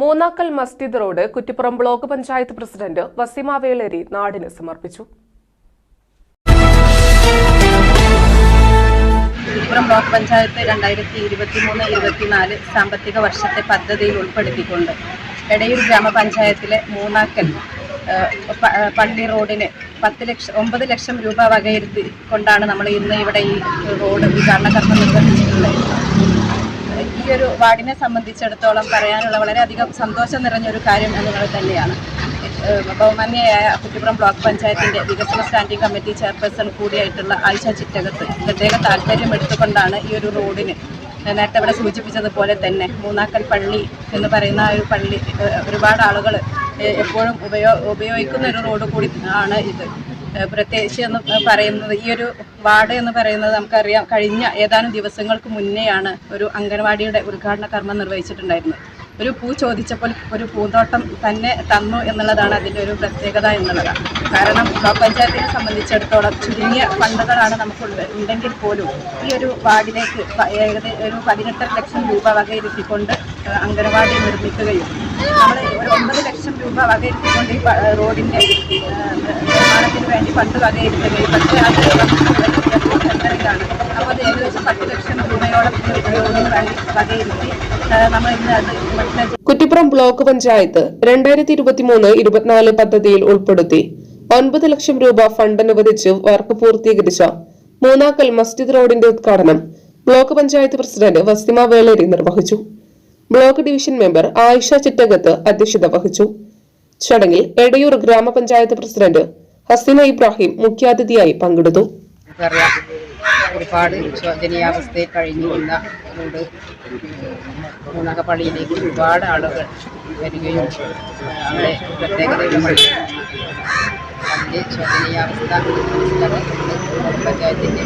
മൂന്നാക്കൽ മസ്ജിദ് road Kuttippuram block panchayat president Waseema Veleri നാടിന് സമർപ്പിച്ചു. Kuttippuram block panchayat രണ്ടായിരത്തി ഇരുപത്തി മൂന്ന് ഇരുപത്തിനാല് സാമ്പത്തിക വർഷത്തെ പദ്ധതിയിൽ ഉൾപ്പെടുത്തിക്കൊണ്ട് എടയൂർ ഗ്രാമപഞ്ചായത്തിലെ മൂന്നാക്കൽ പള്ളി റോഡിന് പത്ത് ലക്ഷം ഒമ്പത് ലക്ഷം രൂപ വകയിരുത്തി കൊണ്ടാണ് നമ്മൾ ഇന്ന് ഇവിടെ ഈ റോഡ് ഉദ്ഘാടന കർമ്മം നിർവഹിച്ചിട്ടുള്ളത്. ഈ ഒരു വാർഡിനെ സംബന്ധിച്ചിടത്തോളം പറയാനുള്ള വളരെയധികം സന്തോഷം നിറഞ്ഞൊരു കാര്യം എന്നുള്ളത് തന്നെയാണ്. ബഹുമാന്യയായ കുറ്റിപ്പുറം ബ്ലോക്ക് പഞ്ചായത്തിന്റെ വികസന സ്റ്റാൻഡിംഗ് കമ്മിറ്റി ചെയർപേഴ്സൺ കൂടിയായിട്ടുള്ള ആയിഷ ചിറ്റകത്ത് പ്രത്യേക താല്പര്യം എടുത്തുകൊണ്ടാണ് ഈ ഒരു റോഡിന് നേരത്തെ ഇവിടെ സൂചിപ്പിച്ചതുപോലെ തന്നെ മൂന്നാക്കൽ പള്ളി എന്ന് പറയുന്ന ഒരു പള്ളി ഒരുപാട് ആളുകൾ എപ്പോഴും ഉപയോ ഉപയോഗിക്കുന്ന ഒരു റോഡ് കൂടി ആണ് ഇത്. പ്രത്യേകിച്ച് എന്ന് പറയുന്നത് ഈ ഒരു വാർഡ് എന്ന് പറയുന്നത് നമുക്കറിയാം. കഴിഞ്ഞ ഏതാനും ദിവസങ്ങൾക്ക് മുന്നെയാണ് ഒരു അംഗൻവാടിയുടെ ഉദ്ഘാടന കർമ്മം നിർവഹിച്ചിട്ടുണ്ടായിരുന്നത്. ഒരു പൂ ചോദിച്ചപ്പോൾ ഒരു പൂന്തോട്ടം തന്നെ തന്നു എന്നുള്ളതാണ് അതിന്റെ ഒരു പ്രത്യേകത എന്നുള്ളത്. കാരണം ബ്ലോക്ക് പഞ്ചായത്തിനെ സംബന്ധിച്ചിടത്തോളം ചുരുങ്ങിയ ഫണ്ടുകളാണ് നമുക്കുള്ളത് ഉണ്ടെങ്കിൽ പോലും ഈ ഒരു വാർഡിലേക്ക് ഏകദേശം ഒരു പതിനെട്ടര ലക്ഷം രൂപ വകയിരുത്തിക്കൊണ്ട് അംഗനവാടി നിർമ്മിക്കുകയും നമ്മൾ ഒരു ഒമ്പത് ലക്ഷം രൂപ വകയിരുത്തിക്കൊണ്ട് ഈ റോഡിന്റെ നിർമ്മാണത്തിന് വേണ്ടി ഫണ്ട് വകയിരുത്തുകയും പക്ഷേ അത് സെന്ററിലാണ് അപ്പോൾ അത് ഏകദേശം പത്ത് ലക്ഷം രൂപയോളം വകയിരുത്തി കുറ്റിപ്പുറം ബ്ലോക്ക് പഞ്ചായത്ത് രണ്ടായിരത്തി ഇരുപത്തിമൂന്ന് ഇരുപത്തിനാല് പദ്ധതിയിൽ ഉൾപ്പെടുത്തി ഒൻപത് ലക്ഷം രൂപ ഫണ്ട് അനുവദിച്ച് വർക്ക് പൂർത്തീകരിച്ച മൂന്നാക്കൽ മസ്ജിദ് റോഡിന്റെ ഉദ്ഘാടനം ബ്ലോക്ക് പഞ്ചായത്ത് പ്രസിഡന്റ് വസ്തിമ വേളേരി നിർവഹിച്ചു. Block division member Ayisha Chittakath അധ്യക്ഷത വഹിച്ചു. ചടങ്ങിൽ എടയൂർ ഗ്രാമപഞ്ചായത്ത് പ്രസിഡന്റ് ഹസീന ഇബ്രാഹിം മുഖ്യാതിഥിയായി പങ്കെടുത്തു. ഒരുപാട് ശോചനീയാവസ്ഥയിൽ കഴിഞ്ഞിരുന്ന റോഡ് മൂന്നകപ്പള്ളിയിലേക്ക് ഒരുപാട് ആളുകൾ വരികയും അവിടെ പ്രത്യേകതയുടെ പള്ളി അതിന്റെ ശോചനീയാവസ്ഥ പഞ്ചായത്തിന്റെ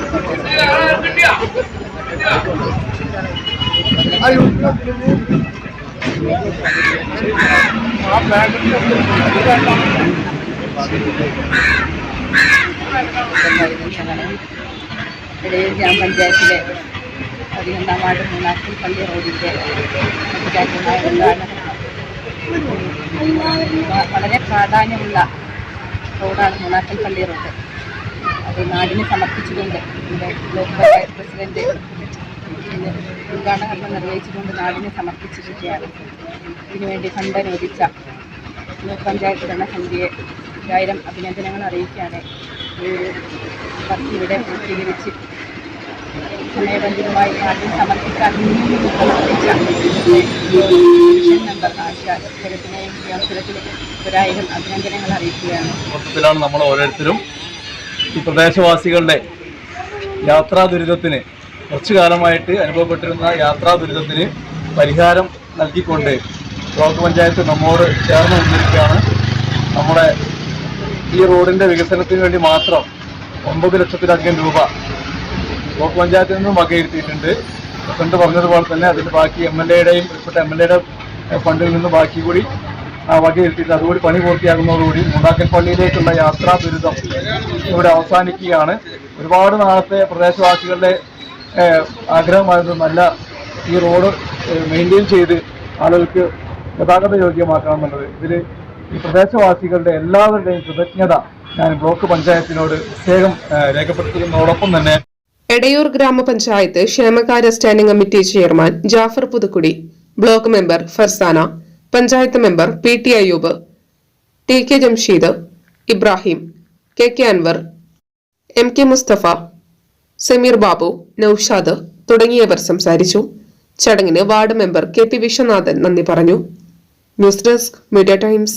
പഞ്ചായത്തിന്റെ ഇടയിൽ ഗ്രാമപഞ്ചായത്തിലെ പതിനൊന്നാം വാർഡ് മൂന്നാക്കിൽ പള്ളി റോഡിന്റെ വളരെ പ്രാധാന്യമുള്ള റോഡാണ് മൂന്നാക്കൽ പള്ളി റോഡ്. അത് നാടിന് സമർപ്പിച്ചുകൊണ്ട് നമ്മുടെ ബ്ലോക്ക് പഞ്ചായത്ത് പ്രസിഡന്റ് ഉദ്ഘാടന നിർവഹിച്ചുകൊണ്ട് നാടിനെ സമർപ്പിച്ചിരിക്കുകയാണ്. ഇതിനുവേണ്ടി ഫണ്ട് അനുവദിച്ച ബ്ലോക്ക് പഞ്ചായത്ത് ഭരണസമിതിയെ ഒരായിരം അഭിനന്ദനങ്ങൾ അറിയിക്കുകയാണ്. ഇവിടെ പൂർത്തീകരിച്ച് സമയബന്ധിതമായി നാട്ടിൽ സമർപ്പിക്കാൻ സമർപ്പിച്ച ഡിവിഷൻ മെമ്പർ ആശ സ്ഥലത്തിനെയും ഗ്രാമത്തിലേക്ക് ഒരായിരം അഭിനന്ദനങ്ങൾ അറിയിക്കുകയാണ്. മൊത്തത്തിലാണ് നമ്മൾ ഓരോരുത്തരും ഈ പ്രദേശവാസികളുടെ യാത്രാ ദുരിതത്തിന് കുറച്ചു കാലമായിട്ട് അനുഭവപ്പെട്ടിരുന്ന യാത്രാ ദുരിതത്തിന് പരിഹാരം നൽകിക്കൊണ്ട് ബ്ലോക്ക് പഞ്ചായത്ത് നമ്മോട് ചേർന്ന് നിന്നിരിക്കുകയാണ് നമ്മുടെ ഈ റോഡിന്റെ വികസനത്തിന് വേണ്ടി മാത്രം ഒമ്പത് ലക്ഷത്തിലധികം രൂപ ബ്ലോക്ക് പഞ്ചായത്തിൽ നിന്നും വകയിരുത്തിയിട്ടുണ്ട്. പ്രസിഡന്റ് പറഞ്ഞതുപോലെ തന്നെ അതിന് ബാക്കി എം എൽ എയുടെയും ഇപ്പോഴത്തെ എം എൽ എയുടെ ഫണ്ടിൽ നിന്നും ബാക്കി കൂടി വകയിരുത്തിയിട്ട് അതുകൂടി പണി പൂർത്തിയാകുന്നതോടുകൂടി മുണ്ടാക്കൽ പള്ളിയിലേക്കുള്ള യാത്രാ ദുരിതം ഇവിടെ അവസാനിക്കുകയാണ്. ഒരുപാട് നാളത്തെ പ്രദേശവാസികളുടെ ആഗ്രഹമായിരുന്നു നല്ല ഈ റോഡ് മെയിന്റെയിൻ ചെയ്ത് ആളുകൾക്ക് ഗതാഗത യോഗ്യമാക്കണം എന്നുള്ളത് ഇതിൽ ഈ പ്രദേശവാസികളുടെ എല്ലാവരുടെയും കൃതജ്ഞത ഞാൻ ബ്ലോക്ക് പഞ്ചായത്തിനോട് പ്രത്യേകം രേഖപ്പെടുത്തുന്നതോടൊപ്പം തന്നെ എടയൂർ ഗ്രാമപഞ്ചായത്ത് ക്ഷേമകാര്യ standing committee chairman Jafar Puthukkudi block member Farsana panchayat member P T Ayyub T K Jamsheed Ibrahim K K Anwar M K Musthafa Sameer Babu Noushad തുടങ്ങിയവർ സംസാരിച്ചു. ചടങ്ങിന് ward member K P Viswanathan നന്ദി പറഞ്ഞു. News desk Media Times.